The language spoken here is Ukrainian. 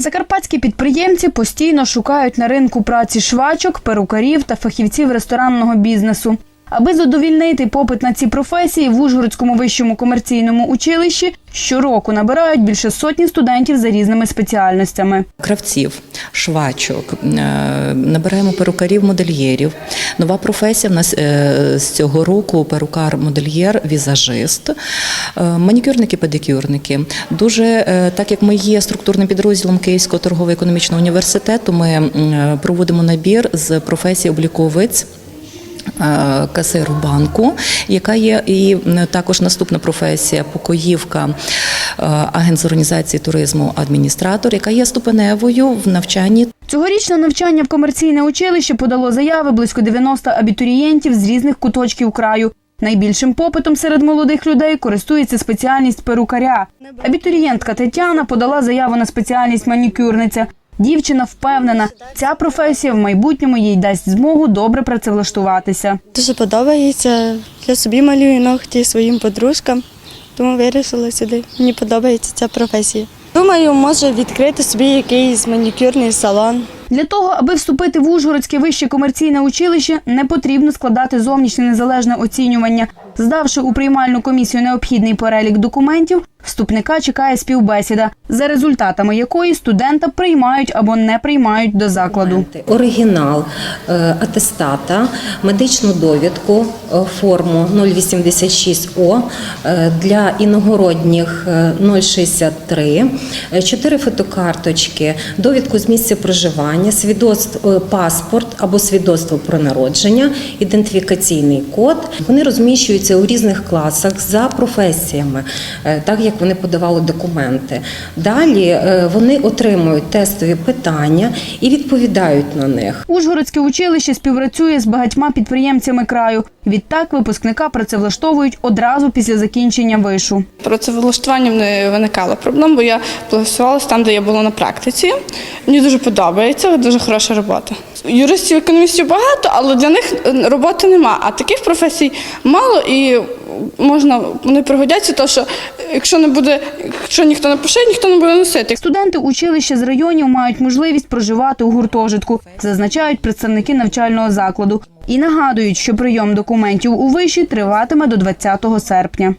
Закарпатські підприємці постійно шукають на ринку праці швачок, перукарів та фахівців ресторанного бізнесу. Аби задовільнити попит на ці професії в Ужгородському вищому комерційному училищі щороку набирають більше сотні студентів за різними спеціальностями. кравців, швачок, е, набираємо перукарів, модельєрів. Нова професія в нас е, з цього року перукар, модельєр, візажист, е, манікюрники, педикюрники. Дуже е, так як ми є структурним підрозділом Київського торгово-економічного університету, ми проводимо набір з професії обліковиць. Касиру банку, яка є і також наступна професія покоївка, агент з організації туризму, адміністратор, яка є ступеневою в навчанні Цьогорічне навчання в комерційне училище подало заяви близько 90 абітурієнтів з різних куточків краю. Найбільшим попитом серед молодих людей користується спеціальність перукаря. Абітурієнтка Тетяна подала заяву на спеціальність манікюрниця. Дівчина впевнена, ця професія в майбутньому їй дасть змогу добре працевлаштуватися. Дуже подобається. Я собі малюю ногті своїм подружкам, тому вирішила сюди. Мені подобається ця професія. Думаю, може відкрити собі якийсь манікюрний салон. Для того, аби вступити в Ужгородське вище комерційне училище, не потрібно складати зовнішнє незалежне оцінювання. Здавши у приймальну комісію необхідний перелік документів, вступника чекає співбесіда, за результатами якої студента приймають або не приймають до закладу. оригінал е, атестата, медичну довідку, е, форму 086О е, для іногородніх е, 063, е, чотири фотокарточки, довідку з місця проживання, свідоцтво, е, паспорт або свідоцтво про народження, ідентифікаційний код. Вони розміщуються у різних класах за професіями, е, так як вони подавали документи. Далі е, вони отримують тестові питання і відповідають на них. Ужгородське училище співпрацює з багатьма підприємцями краю. Відтак випускника працевлаштовують одразу після закінчення вишу. Працевлаштуванням не виникало проблем, бо я працювала там, де я була на практиці. Мені дуже подобається, дуже хороша робота. Юристів, економістів багато, але для них е, роботи нема. А таких професій мало і можна вони пригодяться, то що якщо не буде, якщо ніхто не пише, ніхто не буде носити. Студенти училища з районів мають можливість проживати у гуртожитку, зазначають представники навчального закладу. І нагадують, що прийом документів у виші триватиме до 20 серпня.